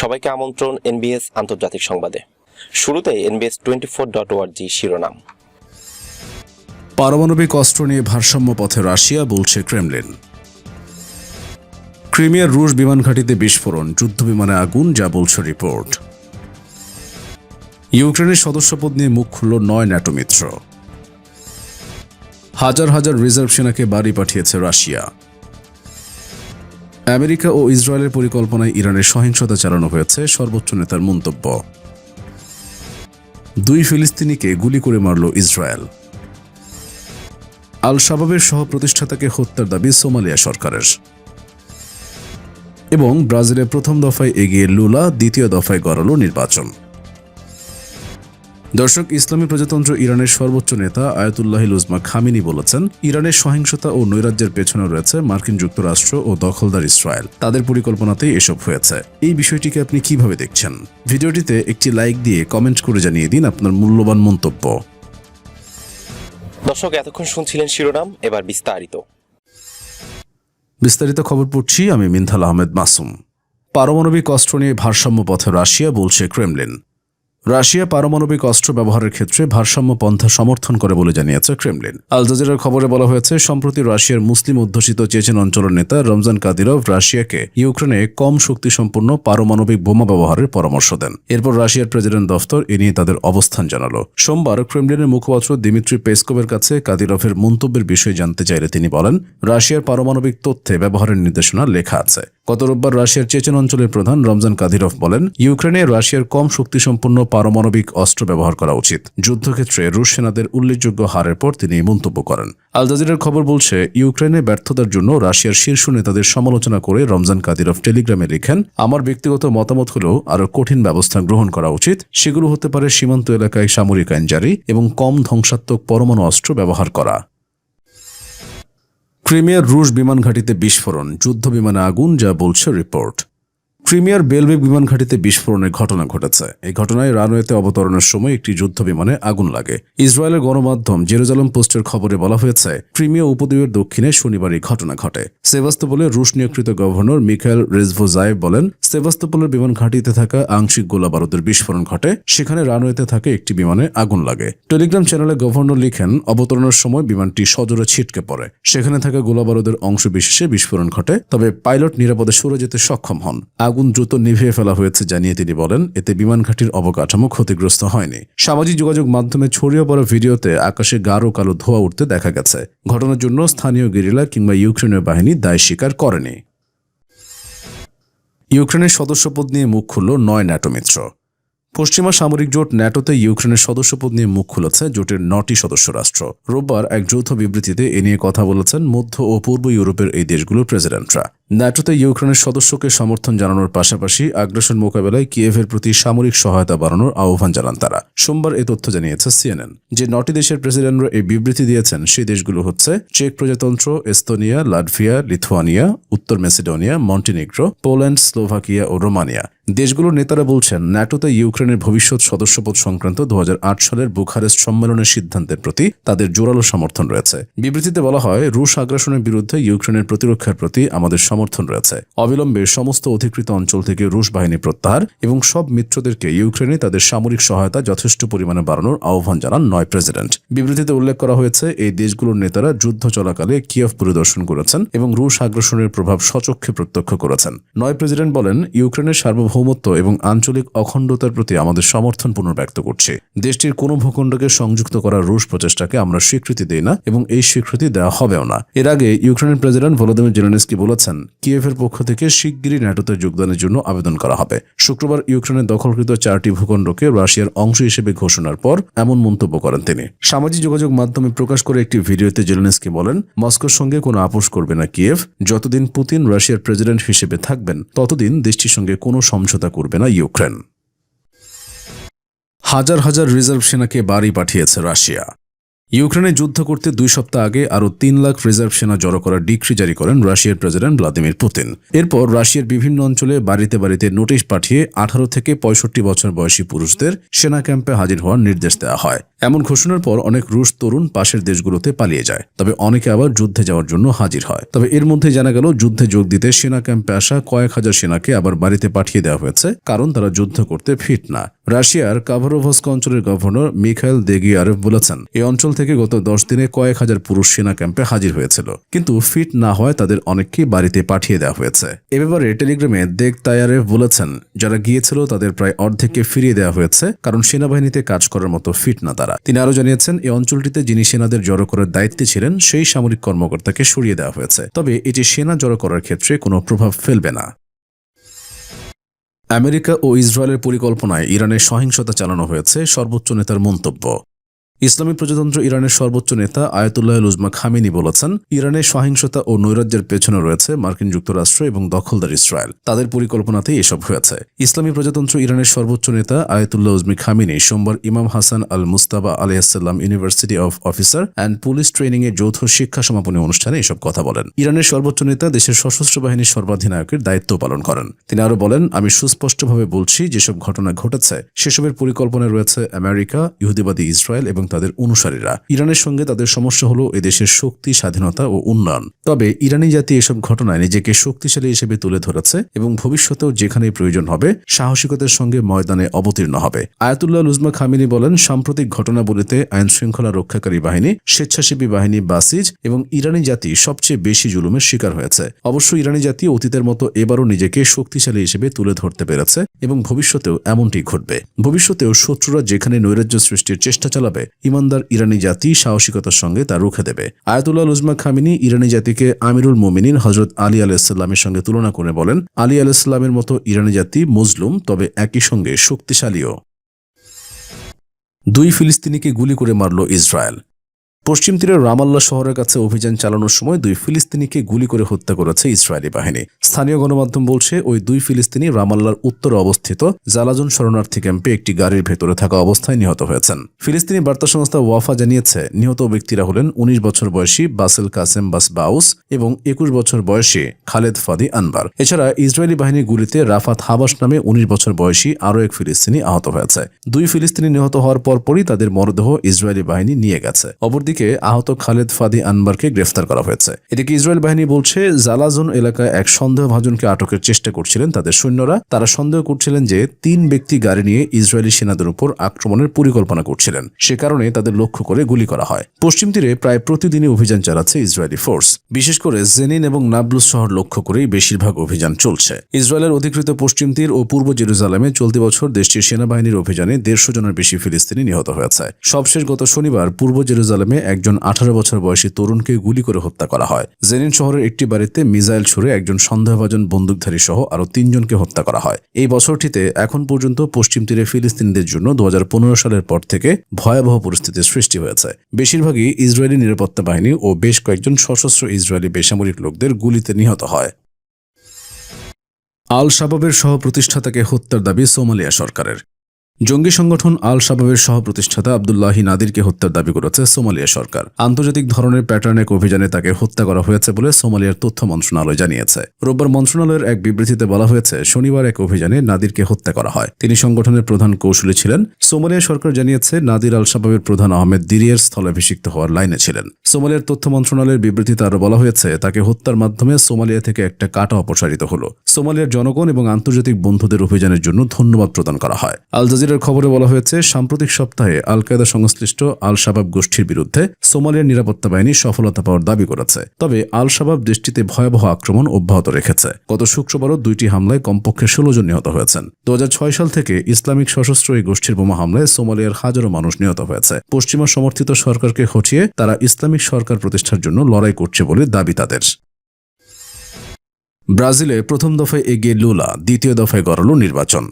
সবাইকে আমন্ত্রণ এনবিএস আন্তর্জাতিক সংবাদে। শুরুতে এনবিএস টোয়েন্টি ফোর ডট ওয়ার্জি শিরোনাম। পারমাণবিক অস্ত্র নিয়ে ভারসাম্য পথে রাশিয়া বলছে ক্রেমলিন। ক্রিমিয়ার রুশ বিমান ঘাঁটিতে বিস্ফোরণ, যুদ্ধ বিমানে আগুন, যা বলছে রিপোর্ট। ইউক্রেনের সদস্যপদ নিয়ে মুখ খুলল নয় ন্যাটো মিত্র। হাজার হাজার রিজার্ভ সেনাকে বাড়ি পাঠিয়েছে রাশিয়া। আমেরিকা ও ইসরায়েলের পরিকল্পনায় ইরানের সহিংসতা চালানো হয়েছে সর্বোচ্চ নেতার মন্তব্য। দুই ফিলিস্তিনিকে গুলি করে মারল ইসরায়েল। আল শাবাবের সহ প্রতিষ্ঠাতাকে হত্যার দাবি সোমালিয়া সরকারের। এবং ব্রাজিলে প্রথম দফায় এগিয়ে লুলা দ্বিতীয় দফায় গড়ালো নির্বাচন। দর্শক ইসলামী প্রজাতন্ত্র ইরানের সর্বোচ্চ নেতা আয়াতুল্লাহিল উজমা খামিনি বলেছেন ইরানের সহিংসতা ও নৈরাজ্যের পেছনে রয়েছে মার্কিন যুক্তরাষ্ট্র ও দখলদার ইসরায়েল। তাদের পরিকল্পনাতেই এসব হয়েছে। এই বিষয়টিকে আপনি কীভাবে দেখছেন? ভিডিওটিতে একটি লাইক দিয়ে কমেন্ট করে জানিয়ে দিন আপনার মূল্যবান মন্তব্য। দর্শক এতক্ষণ শুনছিলেন শিরোনাম এবার বিস্তারিত। বিস্তারিত খবর পড়ছি আমি মিনথাল আহমেদ মাসুম। পারমাণবিক অস্ত্র নিয়ে ভারসাম্য পথে রাশিয়া বলছে ক্রেমলিন। রাশিয়া পারমাণবিক অস্ত্র ব্যবহারের ক্ষেত্রে ভারসাম্য পন্থা সমর্থন করে বলে জানিয়েছে ক্রেমলিন। আল জাজিরার খবরে বলা হয়েছে, সম্প্রতি রাশিয়ার মুসলিম অধ্যুষিত চেচেন অঞ্চলের নেতা রমজান কাদিরভ রাশিয়াকে ইউক্রেনে কম শক্তিসম্পন্ন পারমাণবিক বোমা ব্যবহারের পরামর্শ দেন। এরপর রাশিয়ার প্রেসিডেন্ট দফতর এ নিয়ে তাদের অবস্থান জানালো। সোমবার ক্রেমলিনের মুখপাত্র দিমিত্রি পেসকোভের কাছে কাদিরভের মন্তব্যের বিষয়ে জানতে চাইলে তিনি বলেন, রাশিয়ার পারমাণবিক তথ্যে ব্যবহারের নির্দেশনা লেখা আছে। গত রোববার রাশিয়ার চেচেন অঞ্চলের প্রধান রমজান কাদিরভ বলেন, ইউক্রেনে রাশিয়ার কম শক্তিসম্পন্ন পারমাণবিক অস্ত্র ব্যবহার করা উচিত। যুদ্ধক্ষেত্রে রুশ সেনাদের উল্লেখযোগ্য হারের পর তিনি মন্তব্য করেন। আল জাজিরার খবর বলছে, ইউক্রেনে ব্যর্থতার জন্য রাশিয়ার শীর্ষ নেতাদের সমালোচনা করে রমজান কাদিরভ টেলিগ্রামে লিখেন, আমার ব্যক্তিগত মতামত হল, আরও কঠিন ব্যবস্থা গ্রহণ করা উচিত। সেগুলো হতে পারে সীমান্ত এলাকায় সামরিক আইন জারি এবং কম ধ্বংসাত্মক পরমাণু অস্ত্র ব্যবহার করা। ক্রিমিয়ার রুশ বিমান ঘাঁটিতে বিস্ফোরণ যুদ্ধ বিমানে আগুন যা বলছে রিপোর্ট। ক্রিমিয়ার বেলবেক বিমান ঘাঁটিতে বিস্ফোরণের ঘটনা ঘটেছে। এই ঘটনায় রানওয়েতে অবতরণের সময় একটি যুদ্ধ বিমানে আগুন লাগে। ইসরায়েলের গণমাধ্যম জেরুজালেম পোস্টের খবরে বলা হয়েছে, ক্রিমিয়া উপদ্বীপের দক্ষিণে শনিবার ঘটনা ঘটে। সেভাস্তোপোলের রুশ নিয়োগকৃত গভর্নর মিখাইল রেজভোজায়েভ বলেন, সেভাস্তোপোলের বিমান ঘাঁটিতে থাকা আংশিক গোলা বারুদের বিস্ফোরণ ঘটে, সেখানে রানওয়েতে থাকে একটি বিমানে আগুন লাগে। টেলিগ্রাম চ্যানেলে গভর্নর লিখেন, অবতরণের সময় বিমানটি সজোরে ছিটকে পড়ে। সেখানে থাকা গোলা বারুদের অংশ বিশেষে বিস্ফোরণ ঘটে, তবে পাইলট নিরাপদে সরে যেতে সক্ষম হন। আগুন দ্রুত নিভিয়ে ফেলা হয়েছে জানিয়ে তিনি বলেন, এতে বিমান ঘাঁটির অবকাঠামো ক্ষতিগ্রস্ত হয়নি। সামাজিক যোগাযোগ মাধ্যমে ছড়িয়ে পড়া ভিডিওতে আকাশে গাঢ় কালো ধোঁয়া উঠতে দেখা গেছে। ঘটনার জন্য স্থানীয় গেরিলা কিংবা ইউক্রেনের বাহিনী দায় স্বীকার করেনি। ইউক্রেনের সদস্যপদ নিয়ে মুখ খুলল নয় ন্যাটো মিত্র। পশ্চিমা সামরিক জোট ন্যাটোতে ইউক্রেনের সদস্যপদ নিয়ে মুখ খুলেছে জোটের নটি সদস্য রাষ্ট্র। রোববার এক যৌথ বিবৃতিতে এ নিয়ে কথা বলেছেন মধ্য ও পূর্ব ইউরোপের এই দেশগুলোর প্রেসিডেন্টরা। ন্যাটোতে ইউক্রেনের সদস্যকে সমর্থন জানানোর পাশাপাশি আগ্রাসন মোকাবেলায় কিয়েভের প্রতি সামরিক সহায়তা বাড়ানোর আহ্বান জানান তারা। সোমবার এ তথ্য জানিয়েছে সিএনএন। যে নটি দেশের প্রেসিডেন্টরা এই বিবৃতি দিয়েছেন, সেই দেশগুলো হচ্ছে চেক প্রজাতন্ত্র, এস্তোনিয়া, লাটভিয়া, লিথুয়ানিয়া, উত্তর মেসিডোনিয়া, মন্টিনিগ্রো, পোল্যান্ড, স্লোভাকিয়া ও রোমানিয়া। দেশগুলোর নেতারা বলছেন ন্যাটোতে ইউক্রেনের ভবিষ্যৎ সদস্যপদ সংক্রান্ত দু হাজার আট সালের বুখারেস্ট সম্মেলনের সিদ্ধান্তের প্রতি তাদের জোরালো সমর্থন রয়েছে। বিবৃতিতে বলা হয়, রুশ আগ্রাসনের বিরুদ্ধে ইউক্রেনের প্রতিরক্ষার প্রতি আমাদের সমর্থন রয়েছে। অবিলম্বে সমস্ত অধিকৃত অঞ্চল থেকে রুশ বাহিনী প্রত্যাহার এবং সব মিত্রদেরকে ইউক্রেনে তাদের সামরিক সহায়তা যথেষ্ট পরিমাণে বাড়ানোর আহ্বান জানান নয় প্রেসিডেন্ট। বিবৃতিতে উল্লেখ করা হয়েছে, এই দেশগুলোর নেতারা যুদ্ধ চলাকালে কিয়েভ পরিদর্শন করেছেন এবং রুশ আগ্রাসনের প্রভাব সচক্ষে প্রত্যক্ষ করেছেন। নয় প্রেসিডেন্ট বলেন, ইউক্রেনের সার্বভৌমত্ব এবং আঞ্চলিক অখণ্ডতার প্রতি আমাদের সমর্থন পুনর্ব্যক্ত করছে। দেশটির কোনো ভূখণ্ডকে সংযুক্ত করার রুশ প্রচেষ্টাকে আমরা স্বীকৃতি দেই না এবং এই স্বীকৃতি দেওয়া হবেও না। এর আগে ইউক্রেনের প্রেসিডেন্ট ভলোদিমির জেলেনস্কি বলেছেন কিয়েভের পক্ষ থেকে শিগগিরই ন্যাটোতে যোগদানের জন্য আবেদন করা হবে। শুক্রবার ইউক্রেনের দখলকৃত চারটি ভূখণ্ডকে রাশিয়ার অংশ হিসেবে ঘোষণার পর এমন মন্তব্য করেন তিনি। সামাজিক যোগাযোগ মাধ্যমে প্রকাশ করে একটি ভিডিওতে জেলেনস্কি বলেন, মস্কোর সঙ্গে কোনো আপোষ করবে না কিয়েভ। যতদিন পুতিন রাশিয়ার প্রেসিডেন্ট হিসেবে থাকবেন, ততদিন দেশটির সঙ্গে কোনো সমঝোতা করবে না ইউক্রেন। হাজার হাজার রিজার্ভ সেনাকে বাড়ি পাঠিয়েছে রাশিয়া। ইউক্রেনে যুদ্ধ করতে দুই সপ্তাহ আগে আরও তিন লাখ রিজার্ভ সেনা জড়ো করার ডিক্রি জারি করেন রাশিয়ার প্রেসিডেন্ট ভ্লাদিমির পুতিন। এরপর রাশিয়ার বিভিন্ন অঞ্চলে বাড়িতে বাড়িতে নোটিশ পাঠিয়ে আঠারো থেকে পঁয়ষট্টি বছর বয়সী পুরুষদের সেনা ক্যাম্পে হাজির হওয়ার নির্দেশ দেওয়া হয়। এমন ঘোষণার পর অনেক রুশ তরুণ পাশের দেশগুলোতে পালিয়ে যায়। তবে অনেকে আবার যুদ্ধে যাওয়ার জন্য হাজির হয়। তবে এর মধ্যে জানা গেল, যুদ্ধে যোগ দিতে সেনা ক্যাম্পে আসা কয়েক হাজার সেনাকে আবার বাড়িতে পাঠিয়ে দেওয়া হয়েছে, কারণ তারা যুদ্ধ করতে ফিট না। রাশিয়ার কাভারোভস্ক অঞ্চলের গভর্নর মিখাইল দেগিয়ারেভ বলেছেন এই অঞ্চল থেকে গত দশ দিনে কয়েক হাজার পুরুষ সেনা ক্যাম্পে হাজির হয়েছিল, কিন্তু ফিট না হয় তাদের অনেককেই বাড়িতে পাঠিয়ে দেওয়া হয়েছে। এ ব্যাপারে টেলিগ্রামে দেগ তায়ারেভ বলেছেন, যারা গিয়েছিল তাদের প্রায় অর্ধেককে ফিরিয়ে দেওয়া হয়েছে, কারণ সেনাবাহিনীতে কাজ করার মতো ফিট না তারা। তিনি আরও জানিয়েছেন এই অঞ্চলটিতে যিনি সেনাদের জড়ো করার দায়িত্বে ছিলেন, সেই সামরিক কর্মকর্তাকে সরিয়ে দেওয়া হয়েছে। তবে এটি সেনা জড়ো করার ক্ষেত্রে কোনো প্রভাব ফেলবে না। আমেরিকা ও ইসরায়েলের পরিকল্পনায় ইরানের সহিংসতা চালানো হয়েছে, সর্বোচ্চ নেতার মন্তব্য। ইসলামী প্রজাতন্ত্র ইরানের সর্বোচ্চ নেতা আয়াতুল্লাহ লুজমা খামিনি বলেছেন ইরানের সহিংসতা ও নৈরাজ্যের পেছনে রয়েছে মার্কিন যুক্তরাষ্ট্র এবং দখলদার ইসরায়েল। তাদের পরিকল্পনাতেই এসব হয়েছে। ইসলামী প্রজাতন্ত্র ইরানের সর্বোচ্চ নেতা আয়াতুল্লাহ উজমি খামিনি সোমবার ইমাম Hasan al Mujtaba আলিয়াসাল্লাম university of officer and police training এর যৌথ শিক্ষা সমাপনী অনুষ্ঠানে এসব কথা বলেন। ইরানের সর্বোচ্চ নেতা দেশের সশস্ত্র বাহিনীর সর্বাধিনায়কের দায়িত্ব পালন করেন। তিনি আরও বলেন, আমি সুস্পষ্টভাবে বলছি, যেসব ঘটনা ঘটেছে, সেসবের পরিকল্পনা রয়েছে আমেরিকা, ইহুদিবাদী ইসরায়েল এবং তাদের অনুসারীরা। ইরানের সঙ্গে তাদের সমস্যা হলো এদেশের শক্তি, স্বাধীনতা ও উন্নয়ন। তবে ইরানি জাতি এসব ঘটনায় নিজেকে শক্তিশালী হিসেবে তুলে ধরেছে এবং ভবিষ্যতেও যেখানে প্রয়োজন হবে, সাহসিকতার সঙ্গে ময়দানে অবতীর্ণ হবে। আয়াতুল্লাহ লুজমা খামিনি বলেন, সাম্প্রতিক ঘটনাবলিতে আইন শৃঙ্খলা রক্ষাকারী বাহিনী, স্বেচ্ছাসেবী বাহিনী বাসিজ এবং ইরানি জাতি সবচেয়ে বেশি জুলুমের শিকার হয়েছে। অবশ্য ইরানি জাতি অতীতের মতো এবারও নিজেকে শক্তিশালী হিসেবে তুলে ধরতে পেরেছে এবং ভবিষ্যতেও এমনটি ঘটবে। ভবিষ্যতেও শত্রুরা যেখানে নৈরাজ্য সৃষ্টির চেষ্টা চালাবে ইমানদার ইরানি জাতি সাহসিকতার সঙ্গে তা রুখে দেবে। আয়াতুল্লাহ লুজমা খামিনি ইরানি জাতিকে আমিরুল মোমিনিন হজরত আলী আলাইসাল্লামের সঙ্গে তুলনা করে বলেন, আলী আলাইসাল্লামের মতো ইরানি জাতি মজলুম, তবে একই সঙ্গে শক্তিশালীও। দুই ফিলিস্তিনিকে গুলি করে মারল ইসরায়েল। পশ্চিম তীরের রামাল্লা শহরের কাছে অভিযান চালানোর সময় দুই ফিলিস্তিনিকে গুলি করে হত্যা করেছে ইসরায়েলি বাহিনী। স্থানীয় গণমাধ্যম বলছে, ওই দুই ফিলিস্তিনি রামাল্লার উত্তরে অবস্থিত জালাজন শরণার্থী ক্যাম্পে একটি গাড়ির ভেতরে থাকা অবস্থায় নিহত হয়েছেন। ফিলিস্তিনি বার্তা সংস্থা ওয়াফা জানিয়েছে, নিহত ব্যক্তিরা হলেন উনিশ বছর বয়সী বাসেল কাসেম বাস বাউস এবং একুশ বছর বয়সী খালেদ ফাদি আনবার। এছাড়া ইসরায়েলি বাহিনীর গুলিতে রাফাত হাবাস নামে উনিশ বছর বয়সী আরও এক ফিলিস্তিনি আহত হয়েছে। দুই ফিলিস্তিনি নিহত হওয়ার পরপরই তাদের মরদেহ ইসরায়েলি বাহিনী নিয়ে গেছে। অপরদিকে আহত খালেদ ফাদি আনবারকে গ্রেফতার করা হয়েছে। এদিকে ইসরায়েল বাহিনী বলছে, জালাজন এলাকায় এক সন্দেহভাজনকে আটকের চেষ্টা করছিলেন তাদের সৈন্যরা। তারা সন্দেহ করছিলেন যে তিন ব্যক্তি গাড়ি নিয়ে ইসরায়েলি সেনাদের উপর আক্রমণের পরিকল্পনা করছিলেন। সে কারণে তাদের লক্ষ্য করে গুলি করা হয়। পশ্চিম তীরে প্রায় প্রতিদিনই অভিযান চালাচ্ছে ইসরায়েলি ফোর্স। বিশেষ করে জেনিন এবং নাবলুস শহর লক্ষ্য করেই বেশিরভাগ অভিযান চলছে। ইসরায়েলের অধিকৃত পশ্চিম তীর ও পূর্ব জেরুজালেমে চলতি বছর দেশটির সেনাবাহিনীর অভিযানে দেড়শো জনের বেশি ফিলিস্তিনি নিহত হয়েছে। সবশেষ গত শনিবার পূর্ব জেরুজালেমে একজন আঠারো বছর বয়সী তরুণকে গুলি করে হত্যা করা হয়। জেনিন শহরের একটি বাড়িতে মিসাইল ছুড়ে একজন সন্দেহভাজন বন্দুকধারী সহ আরও তিনজনকে হত্যা করা হয়। এই বছরটিতে এখন পর্যন্ত পশ্চিম তীরে ফিলিস্তিনিদের জন্য দু হাজার পনেরো সালের পর থেকে ভয়াবহ পরিস্থিতির সৃষ্টি হয়েছে। বেশিরভাগই ইসরায়েলি নিরাপত্তা বাহিনী ও বেশ কয়েকজন সশস্ত্র ইসরায়েলি বেসামরিক লোকদের গুলিতে নিহত হয়। আল শাবাবের সহ প্রতিষ্ঠাতাকে হত্যার দাবি সোমালিয়া সরকারের। জঙ্গি সংগঠন আল শাবাবের সহ প্রতিষ্ঠাতা আবদুল্লাহি নাদিরকে হত্যার দাবি করেছে সোমালিয়া সরকার। আন্তর্জাতিক ধরনের প্যাটার্ন অভিযানে তাকে হত্যা করা হয়েছে বলে সোমালিয়ার তথ্য মন্ত্রণালয় জানিয়েছে। রোববার মন্ত্রণালয়ের এক বিবৃতিতে বলা হয়েছে, শনিবার এক অভিযানে নাদিরকে হত্যা করা হয়। তিনি সংগঠনের প্রধান কৌশলী ছিলেন। সোমালিয়া সরকার জানিয়েছে, নাদির আল শাবাবের প্রধান আহমেদ দিরিয়ের স্থলাভিষিক্ত হওয়ার লাইনে ছিলেন। সোমালিয়ার তথ্য মন্ত্রণালয়ের বিবৃতিতে আরও বলা হয়েছে, তাকে হত্যার মাধ্যমে সোমালিয়া থেকে একটা কাটা অপসারিত হলো। সোমালিয়ার জনগণ এবং আন্তর্জাতিক বন্ধুদের অভিযানের জন্য ধন্যবাদ প্রদান করা হয়। আল জাজিরার খবরে বলা হয়েছে, সাম্প্রতিক সপ্তাহে আল কায়দা সংশ্লিষ্ট আল শাবাব গোষ্ঠীর বিরুদ্ধে সোমালিয়ার নিরাপত্তা বাহিনী সফলতা পাওয়ার দাবি করেছে। তবে আল শাবাব দেশটিতে ভয়াবহ আক্রমণ অব্যাহত রেখেছে। গত শুক্রবারও দুইটি হামলায় কমপক্ষে ষোলো জন নিহত হয়েছেন। দু হাজার ছয় সাল থেকে ইসলামিক সশস্ত্র এই গোষ্ঠীর বোমা হামলায় সোমালিয়ার হাজারো মানুষ নিহত হয়েছে। পশ্চিমা সমর্থিত সরকারকে হটিয়ে তারা ইসলামিক সরকার প্রতিষ্ঠার জন্য লড়াই করছে বলে দাবি তাদের। ব্রাজিলে প্রথম দফায় এগিয়ে লুলা, দ্বিতীয় দফায় গড়াল নির্বাচন।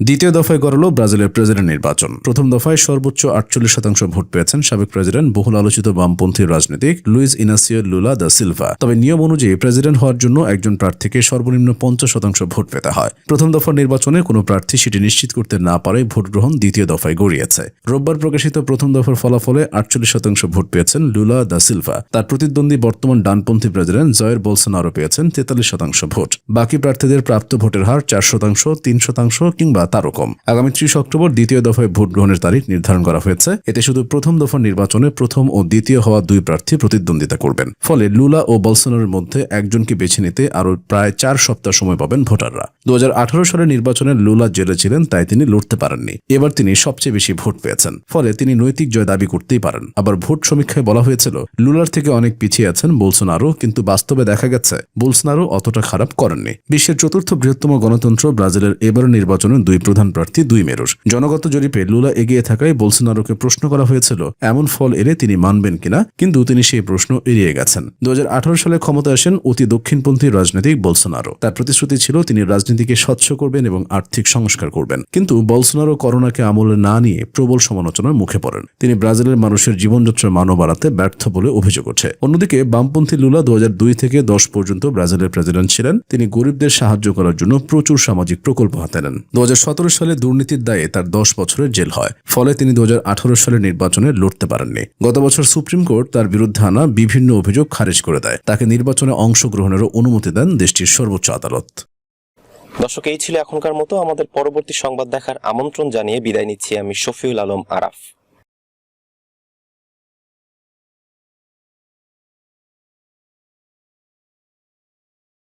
দ্বিতীয় দফায় গড়াল ব্রাজিলের প্রেসিডেন্ট নির্বাচন। প্রথম দফায় সর্বোচ্চ আটচল্লিশ শতাংশ ভোট পেয়েছেন সাবেক প্রেসিডেন্ট, বহুল আলোচিত বামপন্থী রাজনীতিক Luiz Inacio Lula da Silva. তবে নিয়ম অনুযায়ী প্রেসিডেন্ট হওয়ার জন্য একজন প্রার্থীকে সর্বনিম্ন পঞ্চাশ শতাংশ ভোট পেতে হয়। প্রথম দফার নির্বাচনে কোনো প্রার্থী সেটি নিশ্চিত করতে না পারে ভোট গ্রহণ দ্বিতীয় দফায় গড়িয়েছে। রোববার প্রকাশিত প্রথম দফার ফলাফলে আটচল্লিশ শতাংশ ভোট পেয়েছেন লুলা দা সিলভা। তার প্রতিদ্বন্দ্বী বর্তমান ডানপন্থী প্রেসিডেন্ট জয়ের বোলসোনারো পেয়েছেন তেতাল্লিশ শতাংশ ভোট। বাকি প্রার্থীদের প্রাপ্ত ভোটের হার চার শতাংশ, তিন শতাংশ কিংবা তারকম। আগামী ত্রিশ অক্টোবর দ্বিতীয় দফায় ভোট গ্রহণের তারিখ নির্ধারণ করা হয়েছে। এতে শুধু প্রথম দফার নির্বাচনে প্রথম ও দ্বিতীয় হওয়া দুই প্রার্থী প্রতিদ্বন্দ্বিতা করবেন। ফলে লুলা ও বলসোনারের মধ্যে একজনকে বেছে নিতে আরও প্রায় চার সপ্তাহ সময় পাবেন ভোটাররা। দু সালের নির্বাচনে লুলা জেলে ছিলেন, তাই তিনি লড়তে পারেননি। এবার তিনি সবচেয়ে বেশি ভোট পেয়েছেন। ফলে তিনি নৈতিক জয় দাবি করতেই পারেন। আবার ভোট সমীক্ষায় বলা হয়েছিল, লুলার থেকে অনেক পিছিয়ে আছেন বোলসোনারো, কিন্তু বাস্তবে দেখা গেছে, বোলসোনারো অতটা খারাপ করেননি। বিশ্বের চতুর্থ বৃহত্তম গণতন্ত্র ব্রাজিলের এবারের নির্বাচনে দুই প্রধান প্রার্থী দুই মেরুর। জনগত জরিপে লুলা এগিয়ে থাকায় বোলসোনারোকে প্রশ্ন করা হয়েছিল, এমন ফল এলে তিনি মানবেন কিনা, কিন্তু তিনি সেই প্রশ্ন এড়িয়ে গেছেন। দু সালে ক্ষমতা আসেন অতি দক্ষিণপন্থী রাজনৈতিক বলসোনারো। তার প্রতিশ্রুতি ছিল, তিনি রাজনীতিকে স্বচ্ছ করবেন এবং আর্থিক সংস্কার করবেন। কিন্তু বলসোনারো করোনাকে আমলে না নিয়ে প্রবল সমালোচনার মুখে পড়েন। তিনি ব্রাজিলের মানুষের জীবনযাত্রার মানও বাড়াতে ব্যর্থ বলে অভিযোগ ওঠে। অন্যদিকে, বামপন্থী লুলা দু হাজার দুই থেকে দশ পর্যন্ত ব্রাজিলের প্রেসিডেন্ট ছিলেন। তিনি গরিবদের সাহায্য করার জন্য প্রচুর সামাজিক প্রকল্প হাতে নেন। দু সালে দুর্নীতির দায়ে তার দশ বছরের জেল হয়। ফলে তিনি দুহাজার আঠারো সালে নির্বাচনে লড়তে পারেননি। গত বছর সুপ্রিম কোর্ট তার বিরুদ্ধে আনা বিভিন্ন অভিযোগ খারিজ করে দেয়। তাকে নির্বাচনে অংশগ্রহণেরও অনুমতি দেন দেশটির সর্বোচ্চ আদালত। দর্শক, এই ছিল এখনকার মতো। আমাদের পরবর্তী সংবাদ দেখার আমন্ত্রণ জানিয়ে বিদায় নিচ্ছি আমি শফিউল আলম আরাফ।